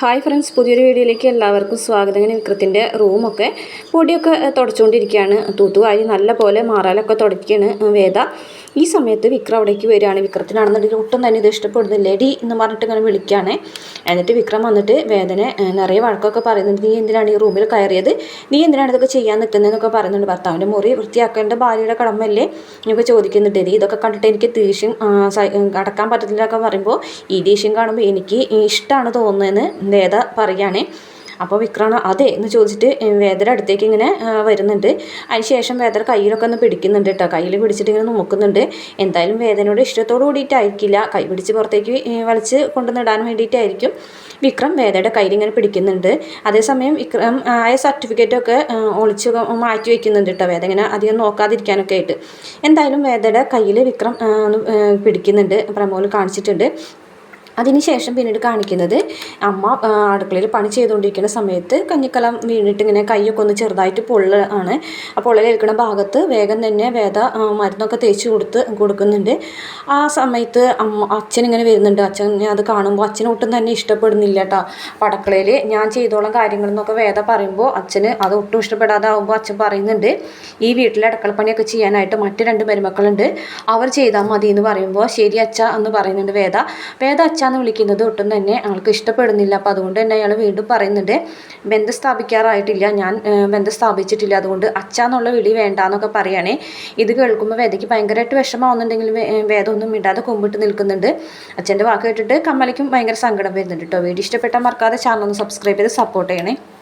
Hi friends പുതിയൊരു വീഡിയോയിലേക്ക് എല്ലാവർക്കും സ്വാഗതം. ഇങ്ങനെ വിക്രത്തിന്റെ റൂമൊക്കെ പൊടിയൊക്കെ തുടച്ചുകൊണ്ടിരിക്കുകയാണ്. തൂത്തുവാരി നല്ല പോലെ മാറാലൊക്കെ തുടക്കുകയാണ് വേദ. ഈ സമയത്ത് വിക്രം അവിടേക്ക് വരികയാണ്. വിക്രത്തിനാണെന്നുണ്ടെങ്കിൽ ഒട്ടും തന്നെ ഇത് ഇഷ്ടപ്പെടുന്നില്ല. ലേഡി എന്ന് പറഞ്ഞിട്ട് ഇങ്ങനെ വിളിക്കുകയാണ്. എന്നിട്ട് വിക്രം വന്നിട്ട് വേദനെ നിറയെ വഴക്കൊക്കെ പറയുന്നുണ്ട്. നീ എന്തിനാണ് ഈ റൂമിൽ കയറിയത്? നീ എന്തിനാണ് ഇതൊക്കെ ചെയ്യാൻ നിൽക്കുന്നതെന്നൊക്കെ പറയുന്നുണ്ട്. ഭർത്താവിന്റെ മുറി വൃത്തിയാക്കേണ്ട ഭാര്യയുടെ കടമല്ലേ എന്നൊക്കെ ചോദിക്കുന്നുണ്ട്. എടി ഇതൊക്കെ കണ്ടിട്ട് എനിക്ക് ദേഷ്യം അടക്കാൻ പറ്റത്തില്ല പറ്റത്തില്ലൊക്കെ പറയുമ്പോൾ ഈ ദേഷ്യം കാണുമ്പോൾ എനിക്ക് ഇഷ്ടമാണ് തോന്നുന്നതെന്ന് വേദ പറയുകയാണേ. അപ്പോൾ വിക്രാണ് അതെ എന്ന് ചോദിച്ചിട്ട് വേദര അടുത്തേക്ക് ഇങ്ങനെ വരുന്നുണ്ട്. അതിനുശേഷം വേദര കയ്യിലൊക്കെ ഒന്ന് പിടിക്കുന്നുണ്ട് കേട്ടോ. കയ്യിൽ പിടിച്ചിട്ട് ഇങ്ങനെ നോക്കുന്നുണ്ട്. എന്തായാലും വേദനയോട് ഇഷ്ടത്തോട് കൂടിയിട്ടായിരിക്കില്ല. കൈ പിടിച്ച് പുറത്തേക്ക് വലിച്ച് കൊണ്ടുവന്നിടാൻ വേണ്ടിയിട്ടായിരിക്കും വിക്രം വേദയുടെ കയ്യിൽ ഇങ്ങനെ പിടിക്കുന്നുണ്ട്. അതേസമയം വിക്രം ആയ സർട്ടിഫിക്കറ്റൊക്കെ ഒളിച്ച് മാറ്റി വയ്ക്കുന്നുണ്ട് കേട്ടോ. വേദ ഇങ്ങനെ അധികം നോക്കാതിരിക്കാനൊക്കെ ആയിട്ട്. എന്തായാലും വേദയുടെ കയ്യിൽ വിക്രം പിടിക്കുന്നുണ്ട്. പ്രമോൽ കാണിച്ചിട്ടുണ്ട്. അതിനുശേഷം പിന്നീട് കാണിക്കുന്നത് അമ്മ അടുക്കളയിൽ പണി ചെയ്തുകൊണ്ടിരിക്കുന്ന സമയത്ത് കഞ്ഞിക്കലം വീണിട്ട് ഇങ്ങനെ കൈയൊക്കെ ഒന്ന് ചെറുതായിട്ട് പൊള്ള ആണ്. ആ പൊള്ളലേൽക്കുന്ന ഭാഗത്ത് വേഗം തന്നെ വേദ മരുന്നൊക്കെ തേച്ച് കൊടുത്ത് കൊടുക്കുന്നുണ്ട്. ആ സമയത്ത് അമ്മ അച്ഛൻ ഇങ്ങനെ വരുന്നുണ്ട്. അച്ഛൻ അത് കാണുമ്പോൾ അച്ഛന് ഒട്ടും തന്നെ ഇഷ്ടപ്പെടുന്നില്ല കേട്ടോ അപ്പം അടുക്കളയിൽ ഞാൻ ചെയ്തോളം കാര്യങ്ങൾ എന്നൊക്കെ വേദ പറയുമ്പോൾ അച്ഛന് അത് ഒട്ടും ഇഷ്ടപ്പെടാതെ ആകുമ്പോൾ അച്ഛൻ പറയുന്നുണ്ട് ഈ വീട്ടിലെ അടുക്കളപ്പണിയൊക്കെ ചെയ്യാനായിട്ട് മറ്റു രണ്ട് മരുമക്കളുണ്ട്. അവർ ചെയ്താൽ മതി എന്ന് പറയുമ്പോൾ ശരി അച്ഛ എന്ന് പറയുന്നുണ്ട് വേദ. വേദ അച്ഛ എന്ന് വിളിക്കുന്നത് ഒട്ടും തന്നെ ആൾക്ക് ഇഷ്ടപ്പെടുന്നില്ല. അപ്പോൾ അതുകൊണ്ട് തന്നെ അയാൾ വീണ്ടും പറയുന്നുണ്ട് ബന്ധം സ്ഥാപിക്കാറായിട്ടില്ല. ഞാൻ ബന്ധം സ്ഥാപിച്ചിട്ടില്ല. അതുകൊണ്ട് അച്ഛ എന്നുള്ള വിളി വേണ്ട എന്നൊക്കെ പറയുകയാണേ ഇത് കേൾക്കുമ്പോൾ വേദയ്ക്ക് ഭയങ്കരമായിട്ട് വിഷമാവുന്നുണ്ടെങ്കിൽ വേ- ഏഹ്, വേദം ഒന്നും മിണ്ടാതെ കുമ്പിട്ട് നിൽക്കുന്നുണ്ട്. അച്ഛന്റെ വാക്ക് കേട്ടിട്ട് കമ്മലിക്കും ഭയങ്കര സങ്കടം വരുന്നുണ്ട് കേട്ടോ വീഡിയോ ഇഷ്ടപ്പെട്ടാൽ മറക്കാതെ ചാനൽ ഒന്ന് സബ്സ്ക്രൈബ് ചെയ്ത് സപ്പോർട്ട് ചെയ്യണേ.